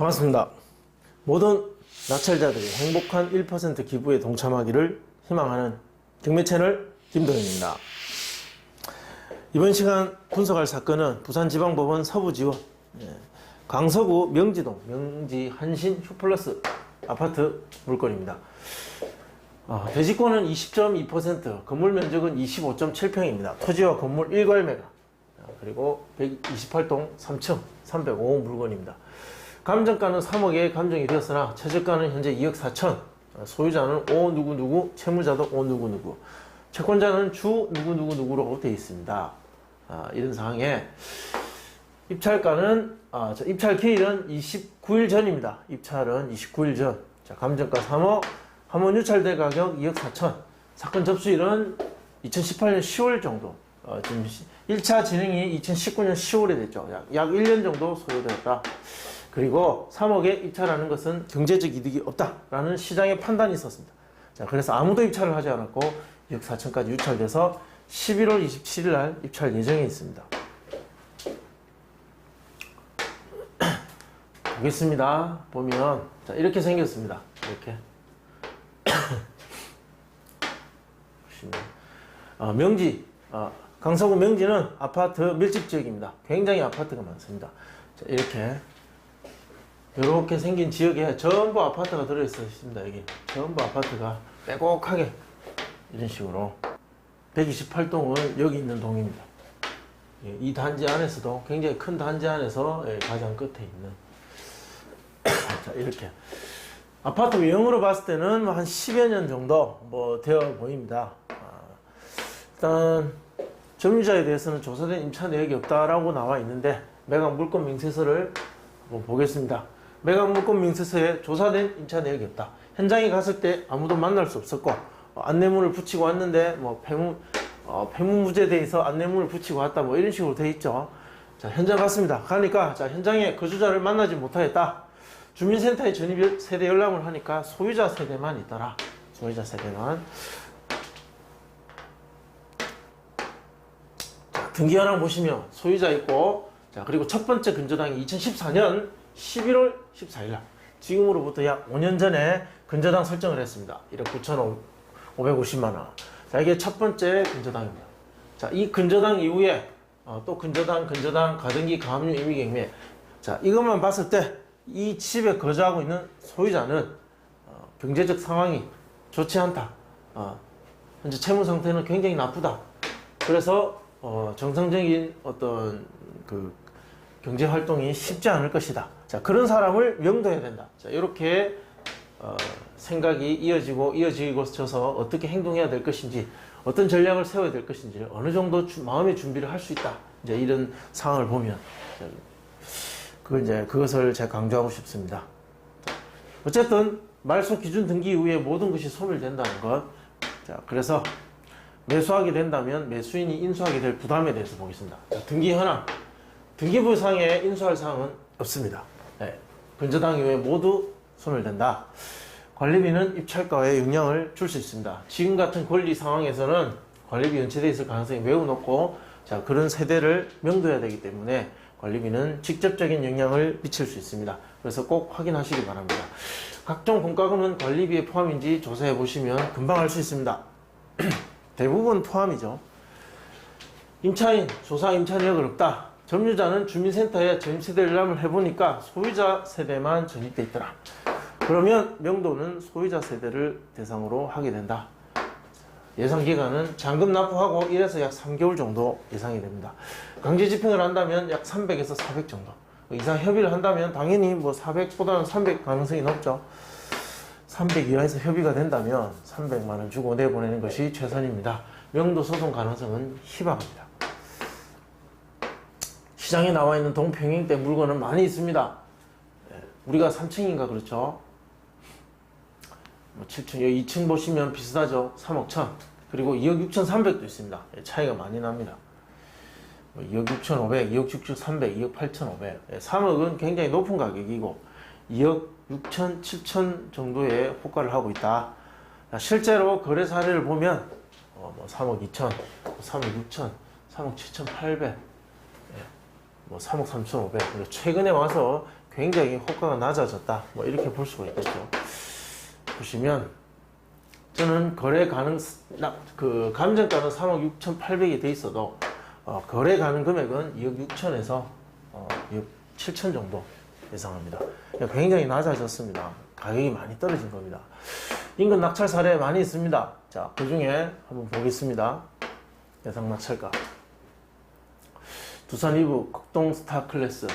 반갑습니다. 모든 낙찰자들이 행복한 1% 기부에 동참하기를 희망하는 경매 채널 김도현입니다. 이번 시간 분석할 사건은 부산지방법원 서부지원 예, 강서구 명지동 명지 한신 휴플러스 아파트 물건입니다. 아, 대지권은 20.2%, 건물 면적은 25.7평입니다. 토지와 건물 일괄매가 아, 그리고 128동 3층 305호 물건입니다. 감정가는 3억에 감정이 되었으나 최저가는 현재 2억 4천 아, 소유자는 오 누구누구 채무자도 오 누구누구 채권자는 주 누구누구누구로 되어 있습니다. 아, 이런 상황에 입찰가는 아, 저 입찰 기일은 29일 전입니다. 입찰은 29일 전. 자, 감정가 3억, 함원 유찰대 가격 2억 4천. 사건 접수일은 2018년 10월 정도. 어, 지금 1차 진행이 2019년 10월에 됐죠. 약, 약 1년 정도 소요되었다. 그리고 3억에 입찰하는 것은 경제적 이득이 없다라는 시장의 판단이 있었습니다. 자, 그래서 아무도 입찰을 하지 않았고 2억 4천까지 유찰돼서 11월 27일 날 입찰 예정에 있습니다. 보겠습니다. 보면 자, 이렇게 생겼습니다. 이렇게 보시면 어, 명지 어, 강서구 명지는 아파트 밀집 지역입니다. 굉장히 아파트가 많습니다. 자, 이렇게 이렇게 생긴 지역에 전부 아파트가 들어 있습니다. 여기 전부 아파트가 빼곡하게 이런 식으로 128동은 여기 있는 동입니다. 예, 이 단지 안에서도 굉장히 큰 단지 안에서 예, 가장 끝에 있는 자, 이렇게. 아파트 외형으로 봤을 때는 뭐한 10여 년 정도 뭐 되어 보입니다. 아, 일단, 점유자에 대해서는 조사된 임차 내역이 없다라고 나와 있는데, 매각 물건 명세서를 한번 보겠습니다. 매각 물건 명세서에 조사된 임차 내역이 없다. 현장에 갔을 때 아무도 만날 수 없었고, 어, 안내문을 붙이고 왔는데, 뭐, 폐문, 어, 폐문무죄에 대해서 안내문을 붙이고 왔다. 뭐 이런 식으로 돼 있죠. 자, 현장 갔습니다. 가니까, 자, 현장에 거주자를 만나지 못하겠다. 주민센터에 전입 세대 열람을 하니까 소유자 세대만 있더라. 소유자 세대만. 자, 등기현황 보시면 소유자 있고, 자, 그리고 첫 번째 근저당이 2014년 11월 14일 날. 지금으로부터 약 5년 전에 근저당 설정을 했습니다. 1억 9,550만 원. 자, 이게 첫 번째 근저당입니다. 자, 이 근저당 이후에 어, 또 근저당, 근저당, 가등기, 가압류, 임의경매. 자, 이것만 봤을 때 이 집에 거주하고 있는 소유자는 어, 경제적 상황이 좋지 않다. 어, 현재 채무 상태는 굉장히 나쁘다. 그래서 어, 정상적인 어떤 그 경제 활동이 쉽지 않을 것이다. 자, 그런 사람을 명도해야 된다. 자, 이렇게 어, 생각이 이어지고 이어지고서서 어떻게 행동해야 될 것인지, 어떤 전략을 세워야 될 것인지, 어느 정도 주- 마음의 준비를 할 수 있다. 이제 이런 상황을 보면. 자, 그 이제 그것을 제가 강조하고 싶습니다. 어쨌든 말소 기준 등기 이후에 모든 것이 소멸된다는 것. 자, 그래서 매수하게 된다면 매수인이 인수하게 될 부담에 대해서 보겠습니다. 자, 등기 현황. 등기부상에 인수할 사항은 없습니다. 네. 근저당 이후에 모두 소멸된다. 관리비는 입찰가에 영향을 줄 수 있습니다. 지금 같은 권리 상황에서는 관리비 연체되어 있을 가능성이 매우 높고, 자, 그런 세대를 명도해야 되기 때문에 관리비는 직접적인 영향을 미칠 수 있습니다. 그래서 꼭 확인하시기 바랍니다. 각종 공과금은 관리비에 포함인지 조사해 보시면 금방 알 수 있습니다. 대부분 포함이죠. 임차인, 조사 임차 내역은 없다. 점유자는 주민센터에 전입세대 열람을 해보니까 소유자 세대만 전입돼 있더라. 그러면 명도는 소유자 세대를 대상으로 하게 된다. 예상 기간은 잔금 납부하고 1에서 약 3개월 정도 예상이 됩니다. 강제 집행을 한다면 약 300에서 400 정도. 이상 협의를 한다면 당연히 뭐 400보다는 300 가능성이 높죠. 300 이하에서 협의가 된다면 300만 원 주고 내보내는 것이 최선입니다. 명도 소송 가능성은 희박합니다. 시장에 나와 있는 동평행대 물건은 많이 있습니다. 예, 우리가 3층인가 그렇죠? 뭐 7층, 여기 2층 보시면 비슷하죠? 3억 천. 그리고 2억 6천 3백도 있습니다. 예, 차이가 많이 납니다. 뭐 2억 6천 5백, 2억 6천 3백, 2억 8천 5백. 예, 3억은 굉장히 높은 가격이고 2억 6천 7천 정도의 호가를 하고 있다. 자, 실제로 거래 사례를 보면 어, 뭐 3억 2천, 3억 6천, 3억 7천 8백, 뭐 3억 3천 5백. 그리고 최근에 와서 굉장히 호가가 낮아졌다. 뭐 이렇게 볼 수가 있겠죠. 보시면 저는 거래 가능 나- 그 감정가는 3억 6,800이 돼 있어도 어, 거래 가능 금액은 2억 6천에서 어, 2억 7천 정도 예상합니다. 그러니까 굉장히 낮아졌습니다. 가격이 많이 떨어진 겁니다. 인근 낙찰 사례 많이 있습니다. 자, 그 중에 한번 보겠습니다. 예상 낙찰가. 두산 이브 극동 스타 클래스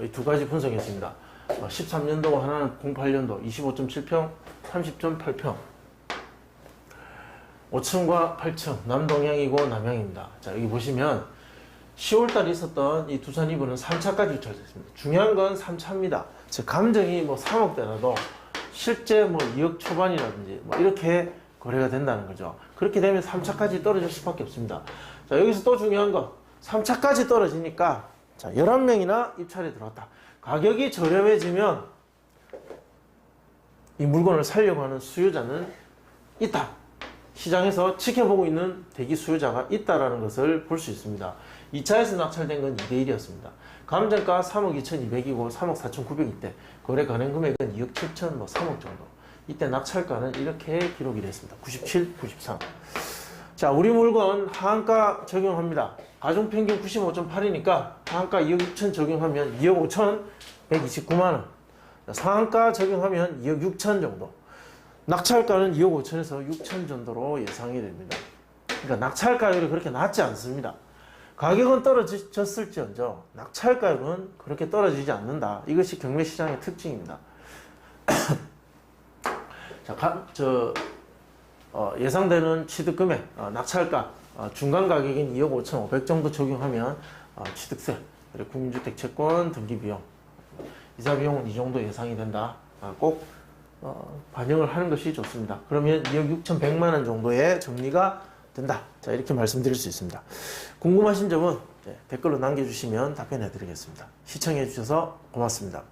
이 두 가지 분석했습니다. 13년도 하나는 08년도 25.7평, 30.8평. 5층과 8층 남동향이고 남향입니다. 자 여기 보시면 10월달에 있었던 이 두산 이브는 3차까지 유찰됐습니다. 중요한 건 3차입니다. 즉 감정이 뭐 3억대라도 실제 뭐 2억 초반이라든지 뭐 이렇게 거래가 된다는 거죠. 그렇게 되면 3차까지 떨어질 수밖에 없습니다. 자 여기서 또 중요한 건 3차까지 떨어지니까 자 11명이나 입찰에 들어왔다. 가격이 저렴해지면 이 물건을 살려고 하는 수요자는 있다. 시장에서 지켜보고 있는 대기 수요자가 있다라는 것을 볼 수 있습니다. 2차에서 낙찰된 건 2대1이었습니다. 감정가 3억 2,200이고 3억 4,900 이때 거래 가능 금액은 2억 7천 뭐 3억 정도. 이때 낙찰가는 이렇게 기록이 됐습니다. 97, 93. 자, 우리 물건 하한가 적용합니다. 가중평균 95.8이니까 하한가 2억 6천 적용하면 2억 5천 129만 원. 자, 상한가 적용하면 2억 6천 정도. 낙찰가는 2억 5천에서 6천 정도로 예상이 됩니다. 그러니까 낙찰가율이 그렇게 낮지 않습니다. 가격은 떨어졌을지언정 낙찰가율은 그렇게 떨어지지 않는다. 이것이 경매 시장의 특징입니다. 자, 가, 저 어, 예상되는 취득 금액, 어, 낙찰가, 어, 중간 가격인 2억 5천 5백 정도 적용하면 어, 취득세, 그리고 국민주택 채권 등기 비용, 이사 비용은 이 정도 예상이 된다. 아, 꼭 어, 반영을 하는 것이 좋습니다. 그러면 2억 6천 100만 원 정도의 정리가 된다. 자 이렇게 말씀드릴 수 있습니다. 궁금하신 점은 네, 댓글로 남겨주시면 답변해 드리겠습니다. 시청해 주셔서 고맙습니다.